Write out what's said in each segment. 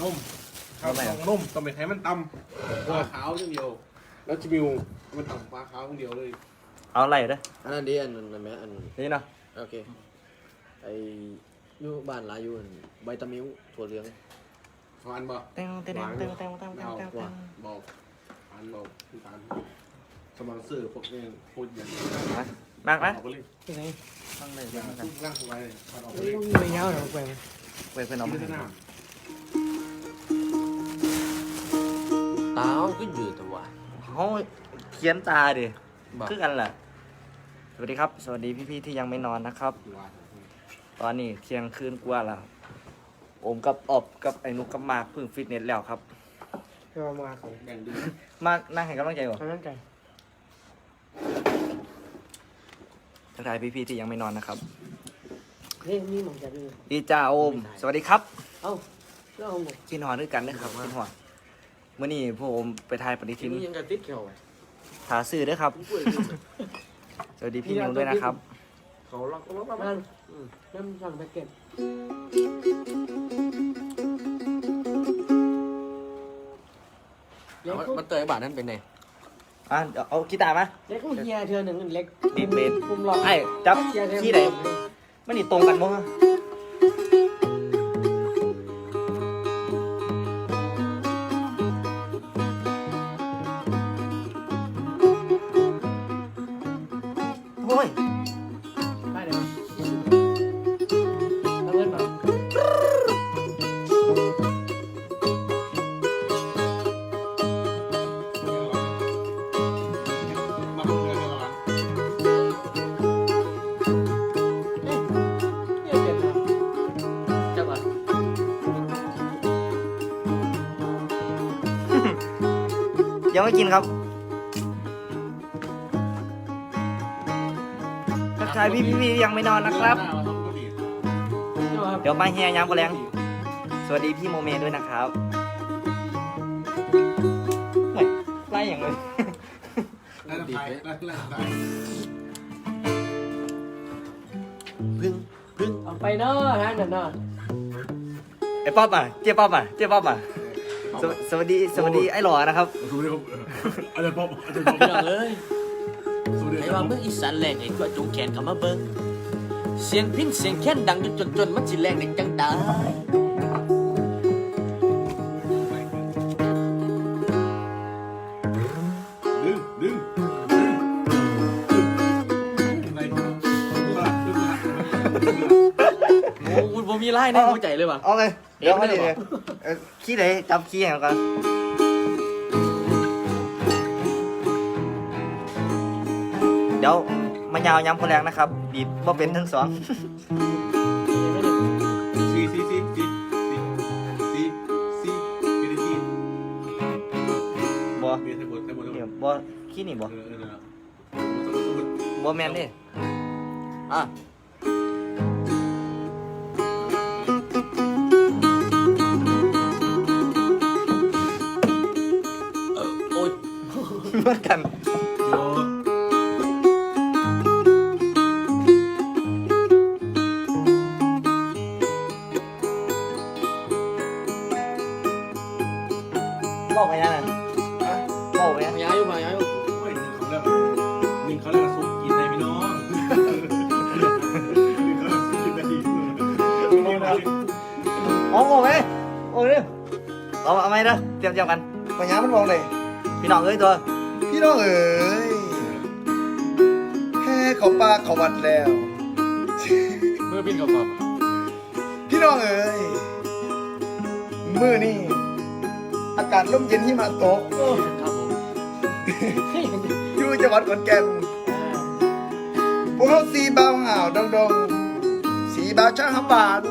นุ่มข้าวต้มนุ่มต้มเป็นไขมันต่ำปลาขาวอย่างเดียว แล้วจะมิวมันต่ำปลาขาวอย่างเดียวเลย เอาอะไรเด้ออันนั้นดีอันนั้นนะแม่อันนี่เนาะโอเคไออยู่บ้านหลายอยู่อันใบตะมิ้วถั่วเหลืองหวานบ่เต้งเต้งเต้งเต้งเต้งเต้งเอาเต้งหวาเต้นงบอกหวานบอกคือการสมังเสือพวกนี้พูดอย่างนี้มากไหมเอาไปเลยที่ไหนต้องเลยอย่าต้องกันร่างสบายเลยเอาไปไม่เลยต้องมีเงาหรอกแกเว้ยเพื่อนเอา กิมานให้หน้าตาก็ยืดแต่ว่า เขาเขียนตาดิบอกคือกันแหละสวัสดีครับ สวัสดีพี่ๆที่ยังไม่นอนนะครับหวานตอนนี้เที่ยงคืนกว่าแล้วโอมกับอบกับไอ้นุกกับมากเพิ่งฟิตเนสแล้วครับเพื่อมาของแบ่งดีมากนั่งให้กำลังใจก่อนทางนั้นไก่ทักทายพี่ๆที่ยังไม่นอนนะครับ เฮ้ยนี่หมองจะดูดีจ้าโอม สวัสดีครับเอ้าแล้วเอาหมดกินหอนด้วยกันนะครับกินหอน เมื่อนี้พวกผมไปถ่ายปฏิทินนี่ยังกระติดเขียวไว้หาซื้อด้วยครับ สวัสดีพี่นิวด้วยนะครับ เขาล็อกล็อกล็อกนั่นนั่นสั่งแพ็กเกจมันเตยบาทนั้นเป็นไงอะเดี๋ยวเอากีตาร์มาเล็กเฮียเธอหนึ่งเล็กดีดเบสคุมหลอกไอ้จับขี้ไหนมันนี่ตรงกันมั้ง ไม่กินครับทักทายพี่พี่ๆยังไม่นอนนะครับ เดี๋ยวมาเฮียย้ำกันแรงสวัสดีพี่โมเมด้วยนะครับเฮ้ยไล่อย่างเลย แล้วไปแล้วแล้วไปพึ่งพึ่งเอาไปเนาะฮะเนาะ ไอ้ป๊อปอะเจ๊ป๊อปอะเจ๊ป๊อปอะ สวสวัสดีสวัสดีไอ้หล่อนะครับ สวัสดีครับอาจารย์ป๊อปอาจารย์ป๊อปพี่น้องเอ้ยสวัสดีไอ้ครัว่าบเมืองอีสานแรงไอ้ตัวจงแขนเข้ามาเบิ่งเสียงพิ้นเสียงแค้นดังจนจนจนมันสิแรงในจังตายดึงดึงดึงอะไรดึงละดึงละโอ้โหผ บ่มีไล่ในหัวใจเลยว่ะ เอาเลยเดี๋ยวไม่ได้เลยเขี้ไหนจับขี้แห่งกันเดี๋ยวมายาวย้ำคนแรงนะครับ บีบว่าเป็นทั้งสองซีซีซีซีซีซีซีไม่ได้ซีบ่เมียไทยบดไทยบดแล้วเนี่ยบ่ขี้นี่บ่เออเออเออบ่แมนเด้อะ มือนกันโยบอกไปยังไงบอกไปยังพยายอยู่พยายอยู่โอ้ยเขาเรียกมินเขาเรียกซุปกินได้พี่น้องมินเขาเรียกซุปกินได้ดีอ๋อบอกไปโอ้ยเอาเอาไหมเด้อเตรียมเตรียมกันปัญญามันมองเลยพี่น้องเอ้ยตัวพี่ น้องเอ๋ยแค่เขาปากเขาวัดแล้ว เมื่อพินกับกอบพี่น้องเอ๋ยมือนี่อากาศร่มเย็นที่มาตกครับผมอยู่จังหวัดขอนแก่นพวกเขาสีบ่าวห่าวดองดองสีบ่าวช่างหำหวาน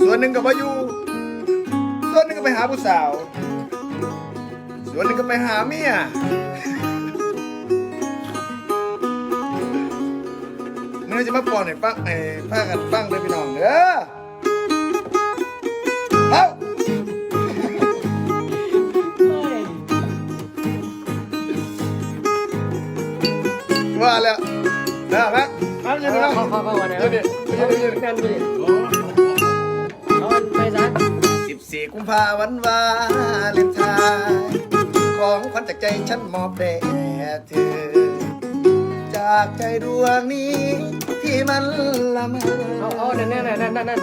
ส่วนหนึ่งก็มาอยู่ส่วนหนึ่งก็ไปหาผู้สาว ส่วนหนึ่งก็ไปหาเมียมื่อจะมาปอนให้ฟังให้พากันฟังเลยพี่น้องเด้อเอ้าว่าแล้วนะแม็กครับเดี๋ยวเราเข้าเข้าเข้าวันนี้เดี๋ยวเดี๋ยวเดี๋ยวเดี๋ยวนั่นดิโอ้เอาไปซะสิบสี่กุมภาวันวาเลนไทน์ ของขวัญจากใจฉันมอบแด่เธอ จากใจดวงนี้ที่มันละเมเอาอเอานั่นนั่นนั่นนั่นนั่น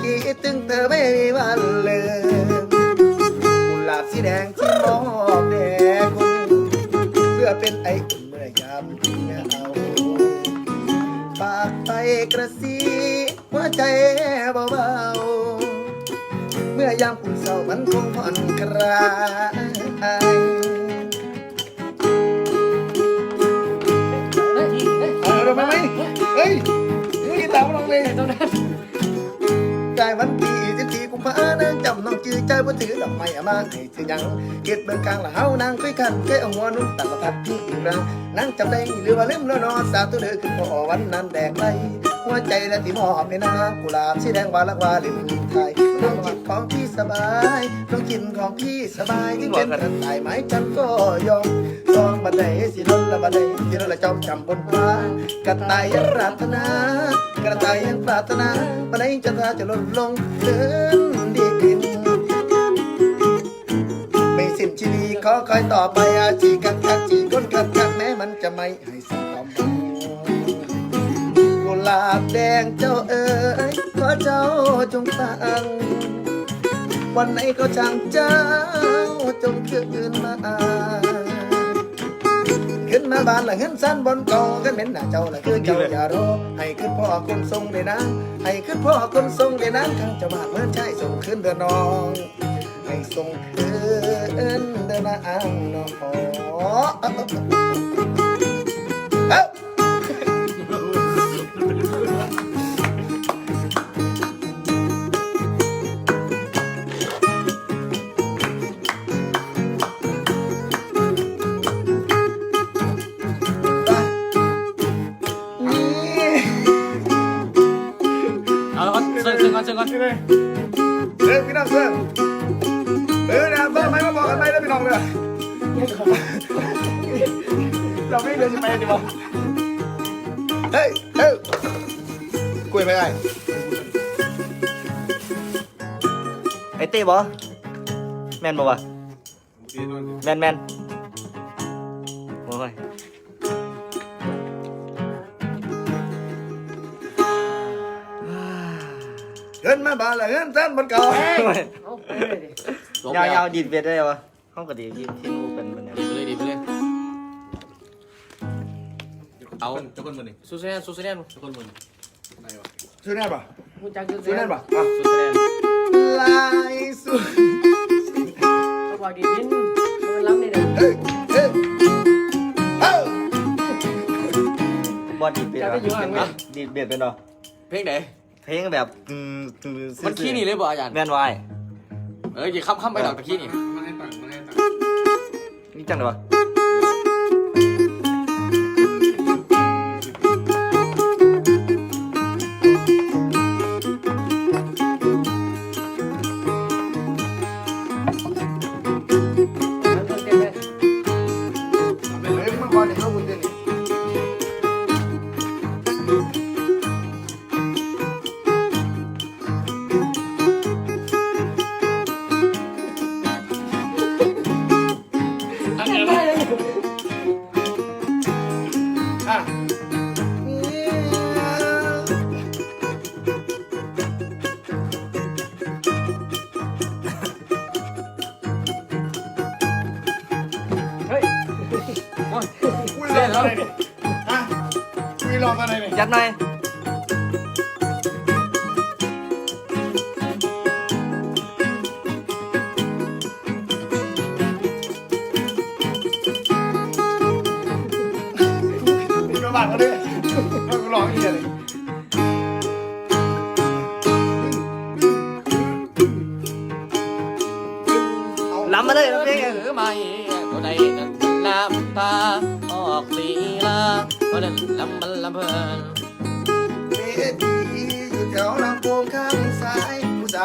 คิดถึงเธอไม่มีวันเลยกุหลาบสีแดงที่มอบแด่คุณเพื่อเป็นไออุ่นเมื่อยามเหงาฝากไปกระซีหัวใจเบาๆเมื่อยามคุณเศร้ามันคงผ่อนคลาย เฮ้ยเฮ้ยเอเราไปไหมเฮ้ยนี่ตามลองเลยกายวันที่สิบสี่กุมภาเนื่องจำน้องจือใจว่าถือดอกไม้อามาให้ถือยังเก็บเบิ่งกลางละเฮานางคุยกันเคยเอาหัวนุ่มตัดละทัดพี่อีกรังนางจำได้หรือว่าลืมแล้วนอสาธุเด้อคือพอวันนั้นแดกไร หัวใจและที่มอบในนางกุหลาบสีแดงวาลักวาลินไทยน้องจิตของพี่สบายน้องกินของพี่สบายที่เป็นกระต่ายไม้จันก็ยอมซองบันไดสิลนละบันไดสิลนละจอมจำบนฟ้ากระต่ายยังปรารถนากระต่ายยังปรารถนาบันไดจะทาจะล่นลงเดินดีกินไม่สิ้นชีวิตขอคอยต่อไปอาจีกันกันจีก้นกันกันแม้มันจะไม่ให้สักความ หวังกุหลาแดงเจ้าเอ๋ยขอเจ้าจงฟัง วันไหนก็ช่างเจ้าจงคืนมาขึ้นมาบ้านละเห็นสั้นบนกองกันเป็นหน้าเจ้าละคือเจ้าอย่ารอให้ขึ้นพ่อคนทรงเลยนะให้ขึ้นพ่อคนทรงเลยนะข้างจ้าบ้าเมื่อใช่ส่งขึ้นเดือนน้องให้ส่งคืนเดินมาอ่างน้อง กล้วยไปไงไอ้เต้บอแมนบอวะแมนแมนโอ้ยเงินมาบ้านละเงินสั้นบนเก่าเอาไปเลยดิจบยาวแล้วยาวๆดีดเบียดได้วะห้องกระดีที่ที่นูเป็นมันเนี่ยดีไปเลยดีไปเลย เอาเจ้าคนมันนี่สู้เซนสู้เซนเจ้าคนมันไหนวะ ซื้อแน่ป่ะกูจักจุดซื้อแน่ป่ะสู้เซนลายสุดเขาบอกดีดินมันล้ำนี่เด้อเฮ้ยเฮ้ยเฮ้ยบอดีดเบียดจะไปวะอยู่ห่างไหมดีดเบียดเป็นเหรอเพลงไหนเพลงแบบอืมอืมมันขี้นี่เลยบ่อาจารย์แมนวายเอ้ยอย่าค้ำค้ำไปดอกตะขี้นี่มันให้ตังค์มันให้ตังค์นี่จังเลยวะ คุยลองอะไรเนี่ยยัดหน่อย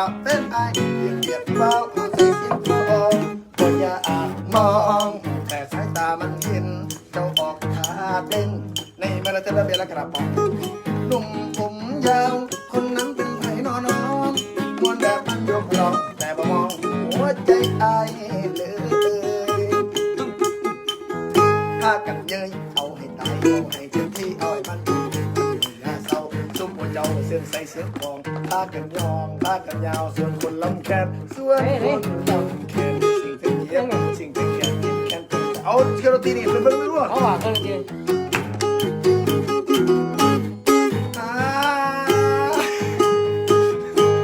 ายผู้สาวเป็นไอายเพียงเดียบเบา ตีนี่เป็นเบิ่งไม่รู้อะเขาว่ากันจริงอ่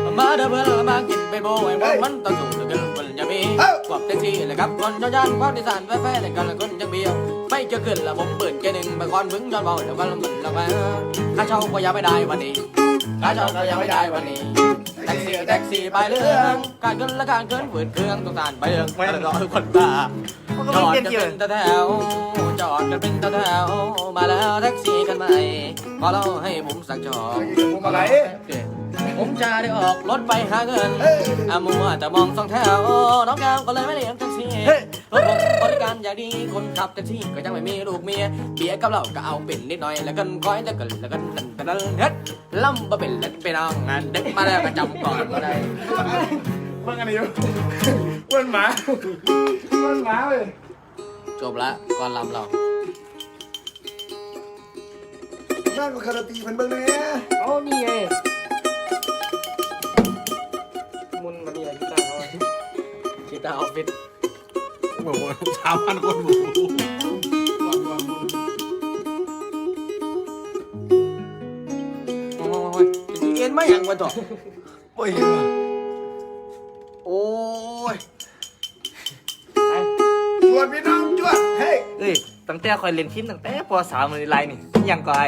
ามาเด้อเพื่อนมากินไปโบไอ้มันมันต้องสูงกันคนจะมีกวบแท็กซี่เลยครับคนเจ้าย่านความดิสานแฟๆเลยกันคนจังเบียวไม่จะขึ้นละผมเปิดแค่หนึ่งไปก่อนมึงย้อนเบาเดี๋ยวก็ลำบึนละไปข้าเช่าก็ยังไม่ได้วันนี้ข้าเช่าก็ยังไม่ได้วันนี้แท็กซี่แท็กซี่ไปเรื่องการเกินและการเกินฝืนเครื่องต้องการไปเรื่องไม่ต้องรอคนบ้า มันก็จมีอดเกมกันเกี่ยวเป็นแถวจอดกันเป็นแถวมาแล้วแท็กซี่กันใหม่พอเราให้ผมสั่งจอด ผมอะไรผมจะได้ออกรถไปหาเงินอามัวแต่มองสองแถว น้องแก้วก็เลยไม่เรียกแท็กซี่รถผมบริการอย่างดีคนขับแท็กซี่ก็ยังไม่มีลูกเมีย เบียร์กับเหล้าก็เอาเป็นนิดหน่อย แล้วกันก้อยแล้วกันแล้วกันกันกันเฮ็ดล่ำบ่เป็นเล่นไปน้องงานเด็กมาแล้วก็จำก่อนมาได้ มึงอะไรอยู่อ้วนหมาอ้วนหมาเลยจบละก่อนลำเรานั่งกับคาราตีมันเบิ่งเลยเอานี่ไงมุนมาเนี่ยกีตาร์เขากีตาร์ออฟฟิศบอกว่าสามพันคนบอกว่าโอ้ยจะเอ็นไม่ยังวะต่อ โอ้ย ตั้งแต่คอยเรียนพิมพ์ตั้งแต่ป .3 เลยไลน์นี่ยังก็ไอ้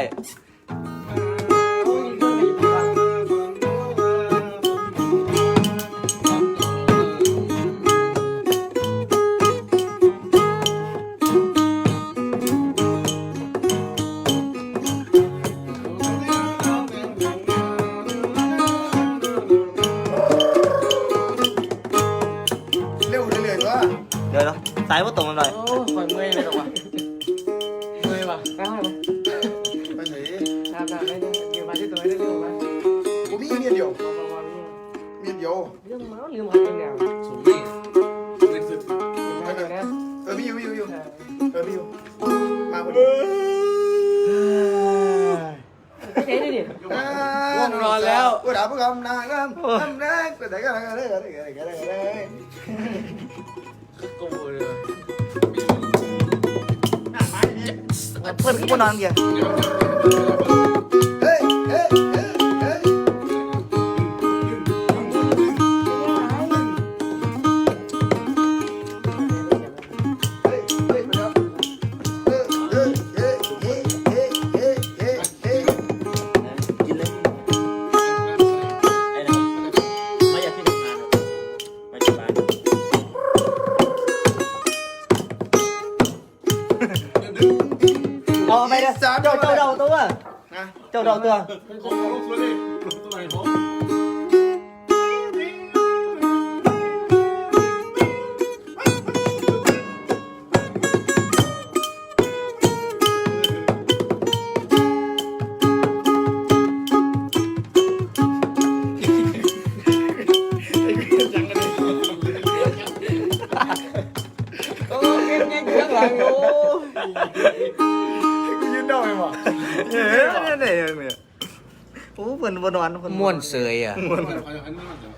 เออพี่อยู่มาพอดีเจ๊ดิดิง่วงนอนแล้วกูด่าพวกคำนางคำคำแรกกูแต่ก็ได้ก็ได้ก็ได้ก็ได้ก็ได้กูเลยเพื่อนกูบ่นอนเกี่ยวเฮ้ยเฮ้ยเฮ้ยเฮ้ย 우리 그러니까 어떠야? เฮ้ยเนี่ยเนี่ยเนี่ยโอ้เพิ่นบ่นอนเพิ่นม่วนเสยอะม่วนอันนี้มันจะ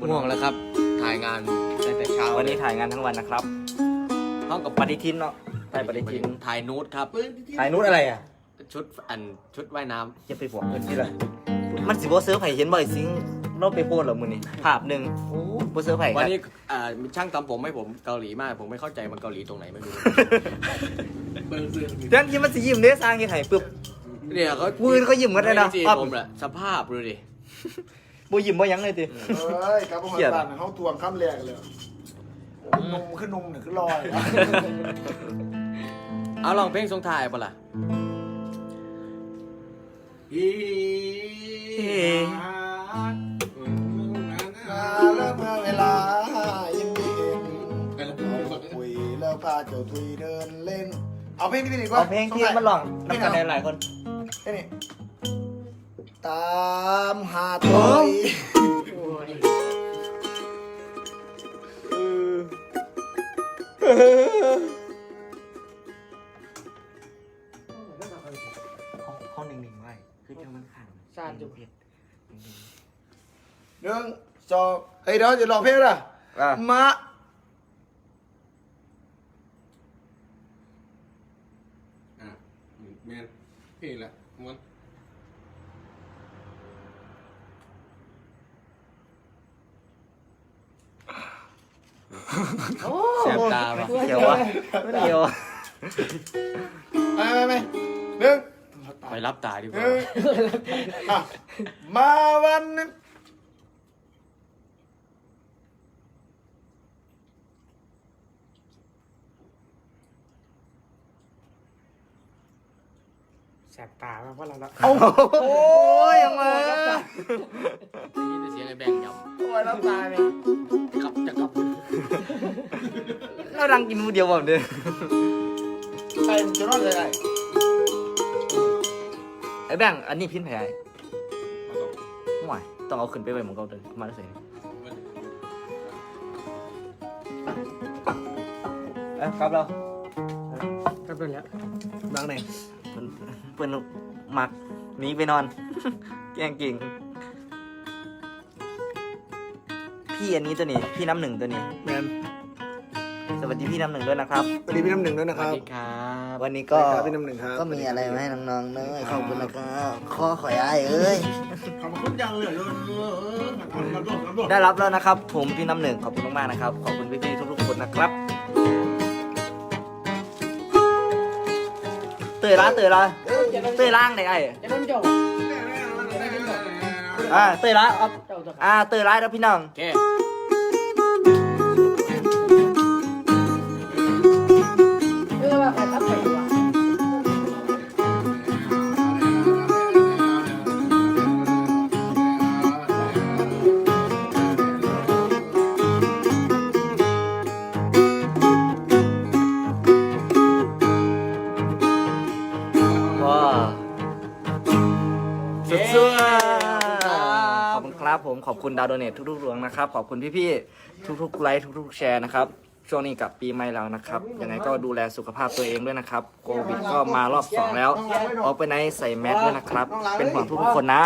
ม่วงแล้วครับ ถ่ายงานตั้งแต่เช้าวันนี้ถ่ายงานทั้งวันนะครับห้องกับปฏิทินเนาะถ่ายปฏิทิน ถ่ายนูดครับ ถ่ายนู้ดอะไรอะ ชุดอันชุดว่ายน้จะไปบอกเพิ่นที่ละมันสิบ่เซิร์ฟไผเห็นบ่ไอ้ซิงเราไปโพสต์เหรอมื้อนี้ภาพหนึงโอ้บ่เซิร์ฟไผำควันรับ นี้อ่ามีช่างทำผมให้ผมเกาหลีมาก ผมไม่เข้าใจมันเกาหลีตรงไหนไม่รู้เบิ่งซื้อเดี๋ยวยิ้มมันสิยิ้มเด้สร้างเฮ็ดให้ปึ๊บ เนี่ยเขามือเขายิ้มกันเลยนะจีปั๊บผมแหละสภาพดูดิบ่ยิ้มบ่หยังเลยติเฮ้ยกับพวกมันบ้านเขาทวงข้ามแรกเลยนมขึ้นนมเนี่ยขึ้นลอยเอาลองเพลงทรงถ่ายปะล่ะอีแล้วเมื่อเวลายิ้มเย็นคุยแล้วพาเจ้าทุยเดินเล่น เอาเพลงนี้ไปดีกว่าเอาเพลงที่มันร้องนำกันได้หลายคนเพลง นี้ตามหาตัวโอ้ยเอห้องห้องหนึ่งๆไว้คือเดี๋ยวมันขังซ่านอยู่เผ็ดหนึ่งสองเฮ้ยเดี๋ยวจะลองเพลงละอะมาอะแมนพี่แหละมัน โอ้ แสบตาว่ะเขียววะไม่เขียววะไปไปไปหนึ่งไปรับตาดีกหว่านึ่งอะมาวันหนึงแสบตามากเพราะเราละโอ้ยยังมาได้ยินแต่เสียงไอ้แบงค์ยโอ้ยน้ำตาเนี่ยำขับจะขับ เราดังกินมือเดียวแบบเดิมไอ้จะรอดเลยไอ้ไอ้แบงค์อันนี้พินแผลมาต่อห่วยต้องเอาขึ้นไปไว้เหมือนเก่าเดินมาแล้วสิเอ้ยครับเราก็เป็นแล้วดังไหนเพิ่นเพื่อนมักหนีไปนอน แกล้งเก่งพี่อันนี้ตัวนี้ พี่น้ำหนึ่งตัวนี้ แมน สวัสดีพี่น้ำหนึ่งด้วยนะครับ สวัสดีพี่น้ำหนึ่งด้วยนะสควัสรับดีครับวันนี้ก็ก็พี่น้ำหนึ่งครับก็มีอะไรมาให้น้องๆเนยขอบคุณนะครับข้อขอยอ้ายเอ้ย ขอบคุณยังเลยเออเออขอบคุณครับขอบคุณได้รับแล้วนะครับ ผมพี่น้ำหนึ่งขอบคุณมากๆนะครับ ขอบคุณพี่ๆทุกๆคนนะครับเตยร้านเตยร้านเตยล่างไหนไอ้จะโดนเจ้าอ่าเตยร้านเอาเจ้าตัวอ่าเตยร้านแล้วพี่น้องโอเค ขอบคุณดาวโดเนททุกๆดวงนะครับ ขอบคุณพี่ๆทุกๆไลค์ทุกๆแชร์นะครับ ช่วงนี้กับปีใหม่แล้วนะครับ ยังไงก็ดูแลสุขภาพตัวเองด้วยนะครับ โควิดก็มารอบสองแล้วออกไปไหนใส่แมสด้วยนะครับ เป็นห่วงทุกๆคนนะ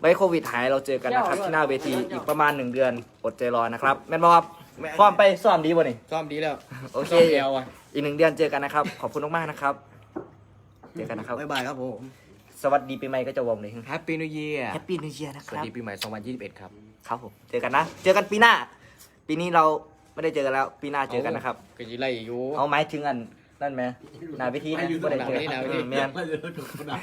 ไว้โควิดหายเราเจอกันนะครับ ที่หน้าเวทีอีกประมาณหนึ่งเดือน อดใจรอนะครับ แม่นบอครับพร้อมไปซ้อมดีบ่นี่ ซ้อมดีแล้วโอเค ซ้อมเอวอะอีกหนึ่งเดือนเจอกันนะครับ ขอบคุณมากๆนะครับ เจอกันนะครับ บ๊ายบายครับผม สวัสดีปีใหม่ก็จะวงเลยแฮปปี้นิวเยียร์แฮปปี้นิวเยียร์นะครับสวัสดีปีใหม่ 2021 ครับครับผม เจอกันนะ เจอกันปีหน้า ปีนี้เราไม่ได้เจอกันแล้ว ปีหน้าเจอกันนะครับ ก็ยิไรอยู่ เอาไม้ถึงอัน นั่นไหมหนาวิธีนะไม่ได้เจอหน้าวิธี เมียนไม่ได้ถูกขนาด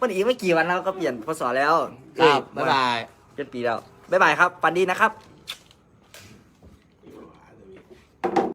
วันอีกไม่กี่วันแล้วก็เปลี่ยนพศแล้วครับบ๊ายบาย เป็นปีแล้ว บ๊ายบายครับปันดีนะครับ